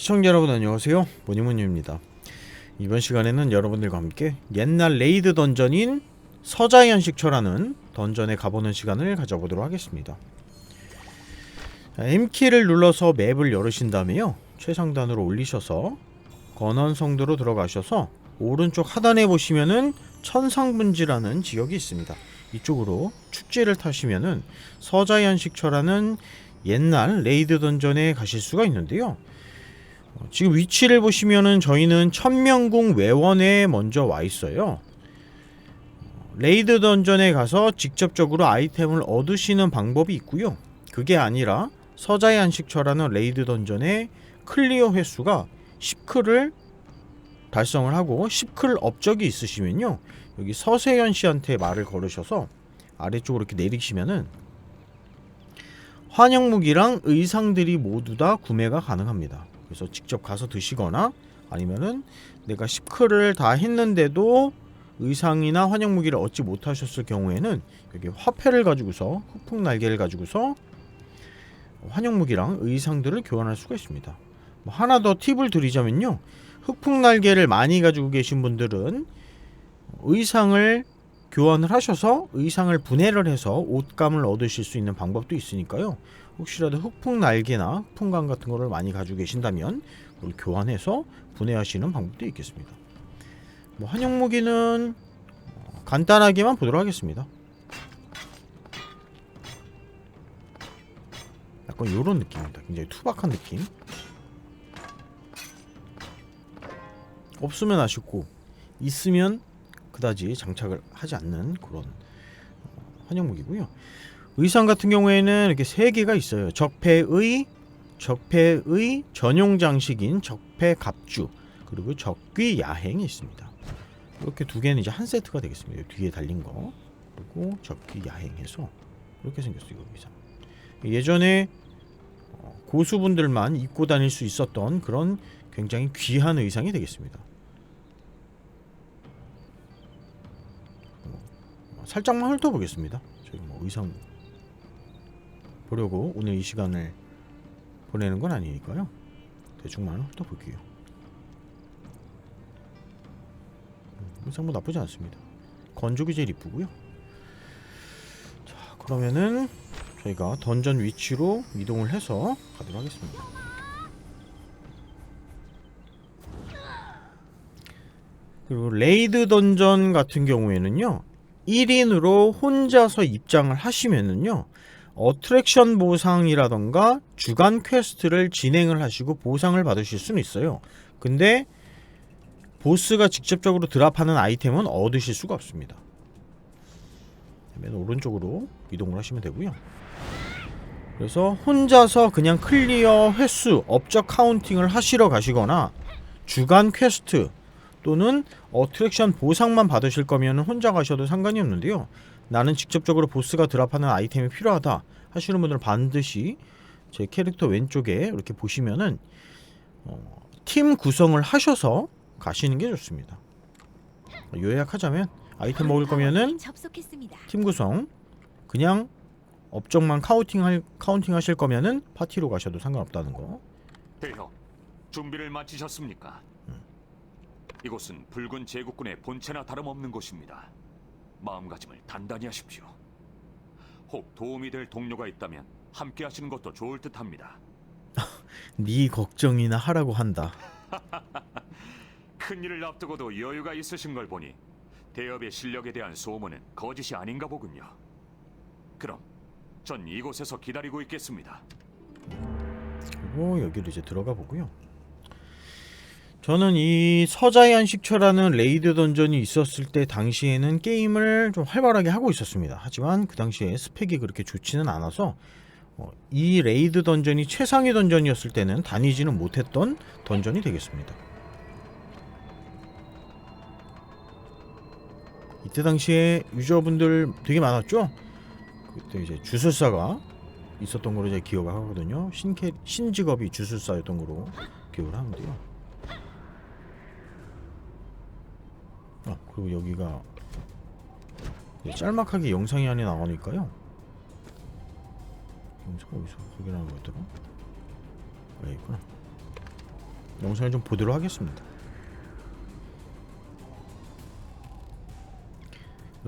시청자 여러분 안녕하세요. 모니모니입니다. 이번 시간에는 여러분들과 함께 옛날 레이드 던전인 서자연식처라는 던전에 가보는 시간을 가져보도록 하겠습니다. 자, M키를 눌러서 맵을 열으신 다음에요. 최상단으로 올리셔서 건원성도로 들어가셔서 오른쪽 하단에 보시면은 천상분지라는 지역이 있습니다. 이쪽으로 축제를 타시면은 서자연식처라는 옛날 레이드 던전에 가실 수가 있는데요. 어, 지금 위치를 보시면은 저희는 천명궁 외원에 먼저 와 있어요. 어, 레이드 던전에 가서 직접적으로 아이템을 얻으시는 방법이 있고요. 그게 아니라 서자의 안식처라는 레이드 던전의 클리어 횟수가 10클을 달성을 하고 10클 업적이 있으시면요. 여기 서세현 씨한테 말을 걸으셔서 아래쪽으로 이렇게 내리시면은 환영무기랑 의상들이 모두 다 구매가 가능합니다. 그래서 직접 가서 드시거나 아니면은 내가 10클을 다 했는데도 의상이나 환영 무기를 얻지 못하셨을 경우에는 여기 화폐를 가지고서 흑풍 날개를 가지고서 환영 무기랑 의상들을 교환할 수가 있습니다. 뭐 하나 더 팁을 드리자면요. 흑풍 날개를 많이 가지고 계신 분들은 의상을 교환을 하셔서 의상을 분해를 해서 옷감을 얻으실 수 있는 방법도 있으니까요. 혹시라도 흑풍 날개나 흑풍감 같은 거를 많이 가지고 계신다면 그걸 교환해서 분해하시는 방법도 있겠습니다. 뭐 한영 무기는 어, 간단하게만 보도록 하겠습니다. 약간 이런 느낌입니다. 굉장히 투박한 느낌. 없으면 아쉽고 있으면 그다지 장착을 하지 않는 그런 어, 환영 무기고요. 의상 같은 경우에는 이렇게 세 개가 있어요. 적폐의 적폐의 전용 장식인 적폐 갑주 그리고 적귀 야행이 있습니다. 이렇게 두 개는 이제 한 세트가 되겠습니다. 뒤에 달린 거 그리고 적귀 야행해서 이렇게 생겼어요. 의상. 예전에 어, 고수분들만 입고 다닐 수 있었던 그런 굉장히 귀한 의상이 되겠습니다. 살짝만 훑어보겠습니다. 저희 뭐 의상 보려고 오늘 이 시간을 보내는 건 아니니까요. 대충만 훑어볼게요. 음, 의상 뭐 나쁘지 않습니다. 건조기 제일 이쁘고요. 자 그러면은 저희가 던전 위치로 이동을 해서 가도록 하겠습니다. 그리고 레이드 던전 같은 경우에는요. 1인으로 혼자서 입장을 하시면은요. 어트랙션 보상이라던가 주간 퀘스트를 진행을 하시고 보상을 받으실 수는 있어요. 근데 보스가 직접적으로 드랍하는 아이템은 얻으실 수가 없습니다. 맨 오른쪽으로 이동을 하시면 되고요. 그래서 혼자서 그냥 클리어 횟수, 업적 카운팅을 하시러 가시거나 주간 퀘스트 또는 어트랙션 보상만 받으실 거면 혼자 가셔도 상관이 없는데요. 나는 직접적으로 보스가 드랍하는 아이템이 필요하다 하시는 분들은 반드시 제 캐릭터 왼쪽에 이렇게 보시면은 어, 팀 구성을 하셔서 가시는 게 좋습니다. 요약하자면 아이템 먹을 거면은. 팀 구성 그냥 업적만 카운팅 할 카운팅 하실 거면은 파티로 가셔도 상관없다는 거. 대형, 준비를 마치셨습니까? 이곳은 붉은 제국군의 본체나 다름없는 곳입니다. 마음가짐을 단단히 하십시오. 혹 도움이 될 동료가 있다면 함께 하시는 것도 좋을 듯합니다. 네 걱정이나 하라고 한다. 큰 일을 앞두고도 여유가 있으신 걸 보니 대업의 실력에 대한 소문은 거짓이 아닌가 보군요. 그럼 전 이곳에서 기다리고 있겠습니다. 그리고 여기로 이제 들어가 보고요. 저는 이 서자의 안식처라는 레이드 던전이 있었을 때 당시에는 게임을 좀 활발하게 하고 있었습니다. 하지만 그 당시에 스펙이 그렇게 좋지는 않아서 어, 이 레이드 던전이 최상위 던전이었을 때는 다니지는 못했던 던전이 되겠습니다. 이때 당시에 유저분들 되게 많았죠? 그때 이제 주술사가 있었던 걸로 제가 기억을 하거든요. 신 캐 신 직업이 주술사였던 걸로 기억을 하는데요. 아 그리고 여기가 짤막하게 영상이 안에 나오니까요. 영상 어디서 확인하는 거였더라? 여기 있구나. 영상을 좀 보도록 하겠습니다.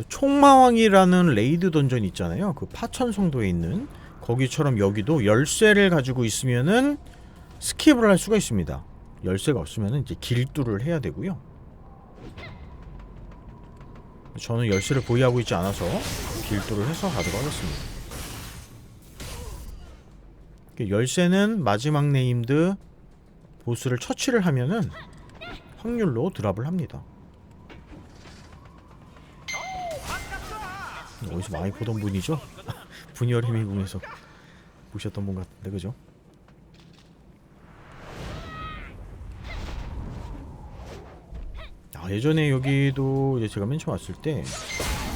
총마왕이라는 레이드 던전 있잖아요. 그 파천성도에 있는 거기처럼 여기도 열쇠를 가지고 있으면은 스킵을 할 수가 있습니다. 열쇠가 없으면은 이제 길두를 해야 되고요. 저는 열쇠를 보유하고 있지 않아서 길두를 해서 가도록 하겠습니다. 그 열쇠는 마지막 네임드 보스를 처치를 하면은 확률로 드랍을 합니다. 어디서 많이 보던 분이죠? 분열 해미궁에서 보셨던 분 같은데 그죠? 아 예전에 여기도 이제 제가 맨 처음 왔을 때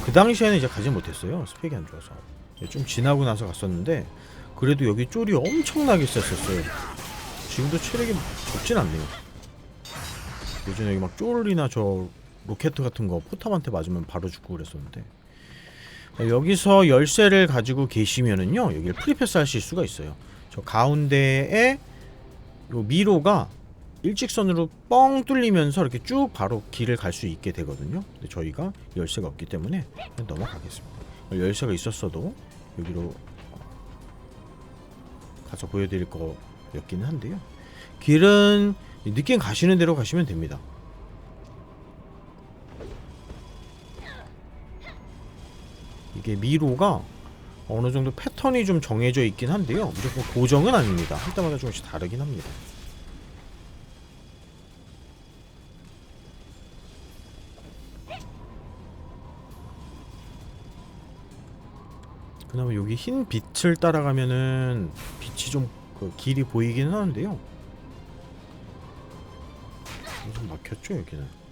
그 당시에는 이제 가지 못했어요 스펙이 안 좋아서. 좀 지나고 나서 갔었는데 그래도 여기 쫄이 엄청나게 셌었어요. 지금도 체력이 적진 않네요. 예전에 여기 막 쫄이나 저 로켓 같은 거 포탑한테 맞으면 바로 죽고 그랬었는데. 여기서 열쇠를 가지고 계시면은요 여기를 프리패스 하실 수가 있어요. 저 가운데에 요 미로가 일직선으로 뻥 뚫리면서 이렇게 쭉 바로 길을 갈 수 있게 되거든요 근데 저희가 열쇠가 없기 때문에 넘어가겠습니다 열쇠가 있었어도 여기로 가서 보여드릴 거였기는 한데요 길은 늦게 가시는 대로 가시면 됩니다 이게 미로가 어느 정도 패턴이 좀 정해져 있긴 한데요. 무조건 고정은 아닙니다. 할 때마다 조금씩 다르긴 합니다. 그나마 여기 흰 빛을 따라가면은 빛이 좀 그 길이 보이긴 하는데요. 좀 막혔죠 여기는.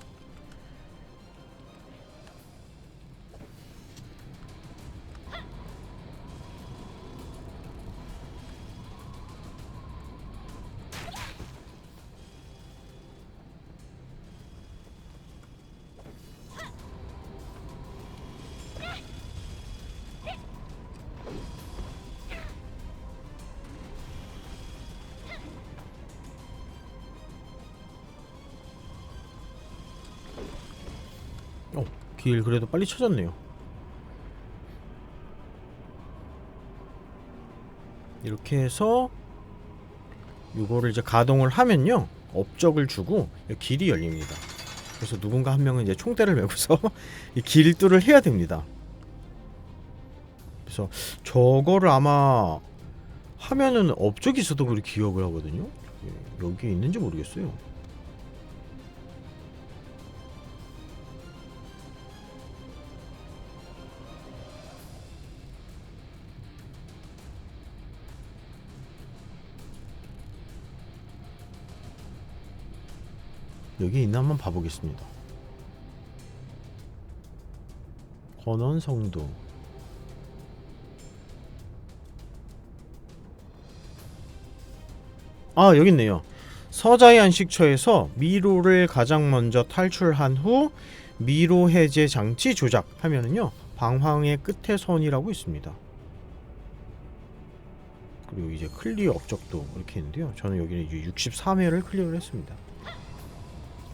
길 그래도 빨리 찾았네요. 이렇게 해서 이거를 이제 가동을 하면요 업적을 주고 길이 열립니다. 그래서 누군가 한 명은 이제 총대를 메고서 이 길뚫을 해야 됩니다. 그래서 저거를 아마 하면은 업적이 있어도 그리 기억을 하거든요. 예, 여기에 있는지 모르겠어요. 여기 있나 한번 봐보겠습니다. 권원성도 아 여기 있네요. 서자의 안식처에서 미로를 가장 먼저 탈출한 후 미로 해제 장치 조작 하면은요 방황의 끝에 선이라고 있습니다. 그리고 이제 클리어 업적도 이렇게 있는데요. 저는 여기는 이제 63회를 클리어를 했습니다.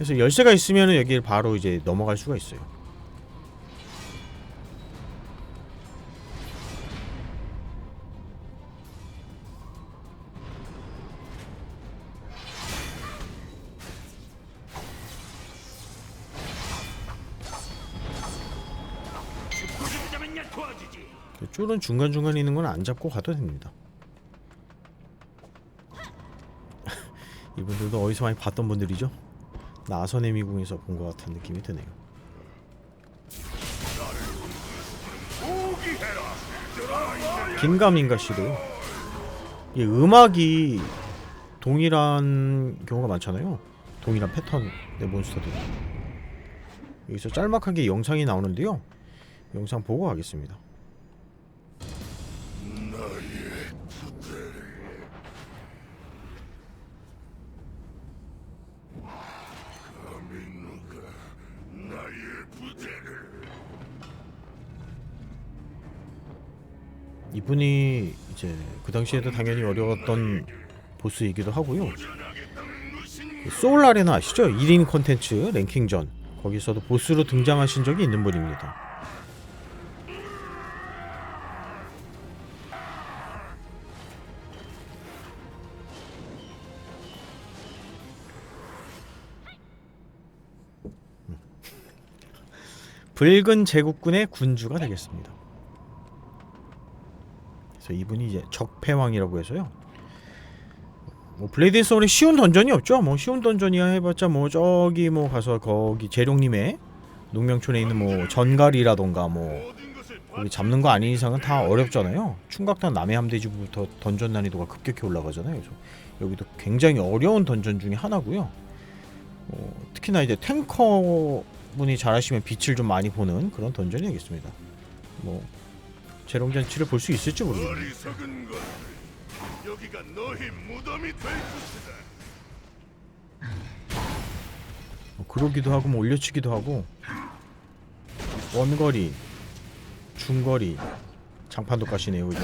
그래서 열쇠가 있으면 여기를 바로 이제 넘어갈 수가 있어요. 쫄은 중간중간에 있는 건 안 잡고 가도 됩니다. 이분들도 어디서 많이 봤던 분들이죠? 나선의 미궁에서 본 것 같은 느낌이 드네요. 긴가민가 씨도 이 음악이 동일한 경우가 많잖아요. 동일한 패턴의 몬스터들. 여기서 짤막하게 영상이 나오는데요. 영상 보고 가겠습니다. 이분이 이제 그 당시에도 당연히 어려웠던 보스이기도 하고요. 소울 아레나 아시죠? 1인 콘텐츠 랭킹전 거기서도 보스로 등장하신 적이 있는 분입니다. 붉은 제국군의 군주가 되겠습니다. 그래서 이분이 이제 적폐왕이라고 해서요. 뭐 블레이드 소울에 쉬운 던전이 없죠. 뭐 쉬운 던전이야 해봤자 뭐 저기 뭐 가서 거기 재룡님의 농명촌에 있는 뭐 전갈이라던가 뭐 거기 잡는 거 아닌 이상은 다 어렵잖아요. 충각당 남해 함대지부터 던전 난이도가 급격히 올라가잖아요. 그래서 여기도 굉장히 어려운 던전 중에 하나고요. 어, 특히나 이제 탱커 분이 잘하시면 빛을 좀 많이 보는 그런 던전이 되겠습니다. 뭐 재롱잔치를 볼 수 있을지. 어리석은 것 여기가 너희 무덤이 될 것이다 뭐 그러기도 하고 뭐 올려치기도 하고 원거리 중거리 장판도 까시네요 그죠?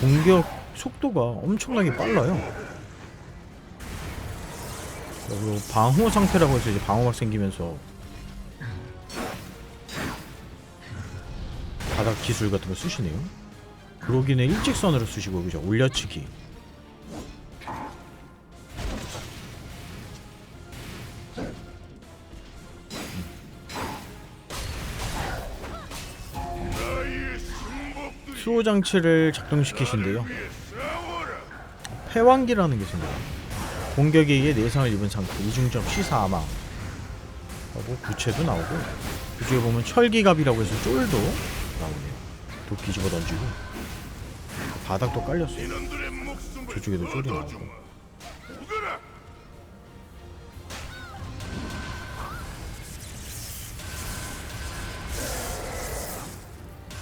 공격 속도가 엄청나게 빨라요 그리고 방어 상태라고 해서 이제 방어막 생기면서 바닥 기술 같은 거 쓰시네요. 그러기는 일직선으로 쓰시고 그죠? 올려치기. 수호 장치를 작동시키신데요. 패왕기라는 게 생겨요. 공격에 의해 내상을 입은 상태, 이중적 시사아망 하고 구체도 나오고 그중에 보면 철기갑이라고 해서 쫄도 나오네요. 독 뒤집어 던지고 바닥도 깔렸어요. 저쪽에도 쫄이 나오고.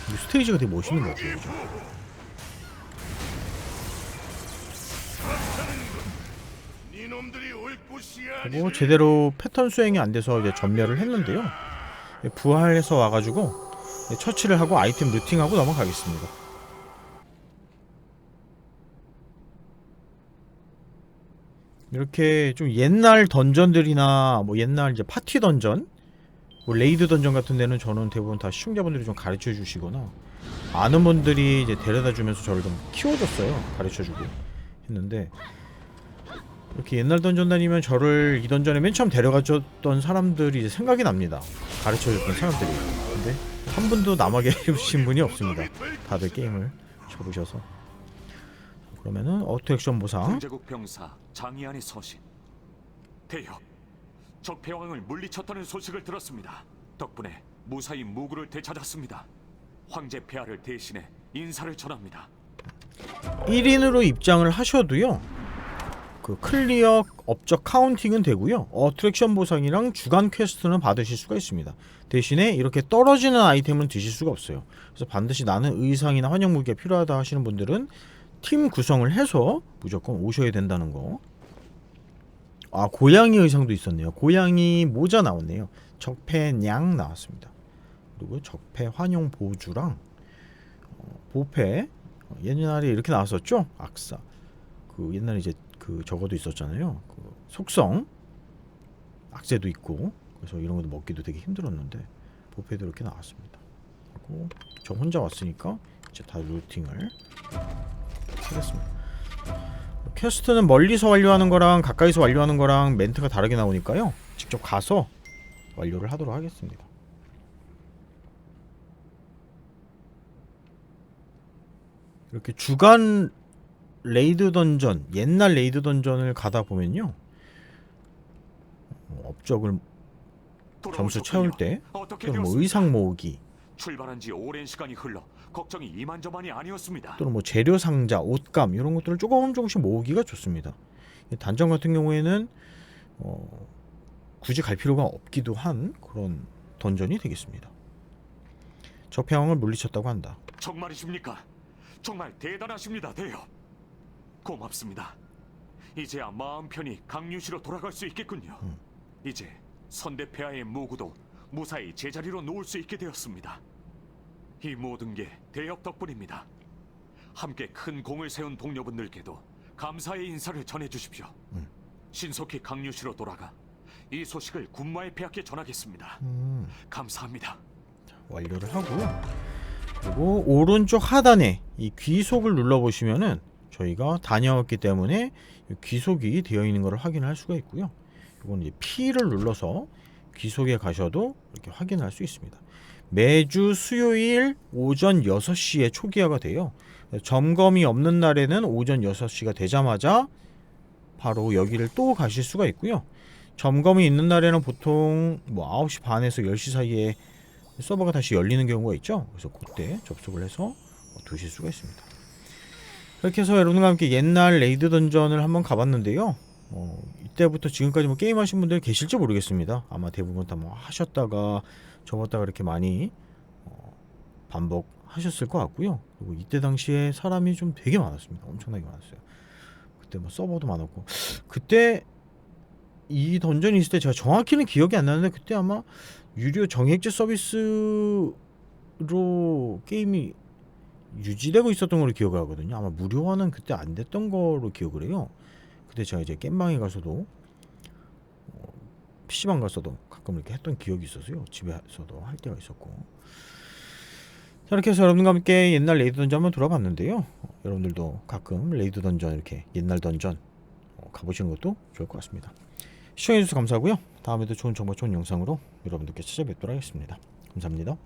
이 스테이지가 되게 멋있는 것 같아요. 그죠? 그리고 아니네 제대로 패턴 수행이 안 돼서 이제 전멸을 했는데요. 부활해서 와가지고 처치를 하고 아이템 루팅하고 넘어가겠습니다. 이렇게 좀 옛날 던전들이나 뭐 옛날 이제 파티 던전, 뭐 레이드 던전 같은 데는 저는 대부분 다 시청자분들이 좀 가르쳐 주시거나 아는 분들이 이제 데려다 주면서 저를 좀 키워줬어요. 가르쳐 주고 했는데 이렇게 옛날 던전 다니면 저를 이 던전에 맨 처음 데려가줬던 사람들이 생각이 납니다. 가르쳐줬던 사람들이. 근데 한 분도 남아 계신 분이 없습니다. 다들 게임을 접으셔서. 그러면은 어트랙션 보상. 군제국 병사 장이안의 서신. 대여, 적폐왕을 물리쳤다는 소식을 들었습니다. 덕분에 무사히 무구를 되찾았습니다. 황제 폐하를 대신해 인사를 전합니다. 1인으로 입장을 하셔도요. 그 클리어 업적 카운팅은 되고요. 어트랙션 보상이랑 주간 퀘스트는 받으실 수가 있습니다. 대신에 이렇게 떨어지는 아이템은 드실 수가 없어요. 그래서 반드시 나는 의상이나 환영 무기가 필요하다 하시는 분들은 팀 구성을 해서 무조건 오셔야 된다는 거. 아 고양이 의상도 있었네요. 고양이 모자 나왔네요. 적폐냥 나왔습니다. 그리고 적폐 환영 보주랑 어, 보패 어, 옛날에 이렇게 나왔었죠. 악사. 그 옛날에 이제 그 저거도 있었잖아요. 그 속성 악재도 있고 그래서 이런 것도 먹기도 되게 힘들었는데 보패도 이렇게 나왔습니다. 그리고 저 혼자 왔으니까 이제 다 루팅을 하겠습니다. 퀘스트는 멀리서 완료하는 거랑 가까이서 완료하는 거랑 멘트가 다르게 나오니까요. 직접 가서 완료를 하도록 하겠습니다. 이렇게 주간 레이드 던전, 옛날 레이드 던전을 가다 보면요. 어, 업적을 점수 채울 때 어떻게 또는 뭐 되었습니까? 의상 모으기 출발한 지 오랜 시간이 흘러 걱정이 이만저만이 아니었습니다. 또는 뭐 재료 상자, 옷감 이런 것들을 조금 조금씩 모으기가 좋습니다. 이 단전 같은 경우에는 어, 굳이 갈 필요가 없기도 한 그런 던전이 되겠습니다. 적폐왕을 물리쳤다고 한다. 정말이십니까? 정말 대단하십니다, 대여. 고맙습니다. 이제야 마음 편히 강유시로 돌아갈 수 있겠군요. 음. 이제 선대폐하의 무구도 무사히 제자리로 놓을 수 있게 되었습니다. 이 모든 게 대역 덕분입니다. 함께 큰 공을 세운 동료분들께도 감사의 인사를 전해 주십시오. 신속히 강유시로 돌아가 이 소식을 군마의 폐하께 전하겠습니다. 음, 감사합니다. 완료를 하고요. 그리고 오른쪽 하단에 이 귀속을 눌러 보시면은 저희가 다녀왔기 때문에 이 귀속이 되어 있는 것을 확인할 수가 있고요. 이건 이제 P를 눌러서 귀속에 가셔도 이렇게 확인할 수 있습니다. 매주 수요일 오전 6시에 초기화가 돼요. 점검이 없는 날에는 오전 6시가 되자마자 바로 여기를 또 가실 수가 있고요. 점검이 있는 날에는 보통 뭐 9시 반에서 10시 사이에 서버가 다시 열리는 경우가 있죠. 그래서 그때 접속을 해서 두실 수가 있습니다. 이렇게 해서 여러분과 함께 옛날 레이드 던전을 한번 가봤는데요. 어, 이때부터 지금까지 뭐 게임 하신 분들 계실지 모르겠습니다. 아마 대부분 다 뭐 하셨다가 접었다가 이렇게 많이 어, 반복하셨을 것 같고요. 그리고 이때 당시에 사람이 좀 되게 많았습니다. 엄청나게 많았어요. 그때 뭐 서버도 많았고 그때 이 던전이 있을 때 제가 정확히는 기억이 안 나는데 그때 아마 유료 정액제 서비스로 게임이 유지되고 있었던 걸로 기억을 하거든요. 아마 무료화는 그때 안 됐던 거로 기억을 해요. 그때 제가 이제 겜방에 가서도 어, PC방 가서도 가끔 이렇게 했던 기억이 있어서요. 집에서도 할 때가 있었고. 자, 이렇게 해서 여러분과 함께 옛날 레이드 던전 한번 돌아봤는데요. 어, 여러분들도 가끔 레이드 던전 이렇게 옛날 던전 어, 가보시는 것도 좋을 것 같습니다. 시청해주셔서 감사하고요. 다음에도 좋은 정보, 좋은 영상으로 여러분들께 찾아뵙도록 하겠습니다. 감사합니다.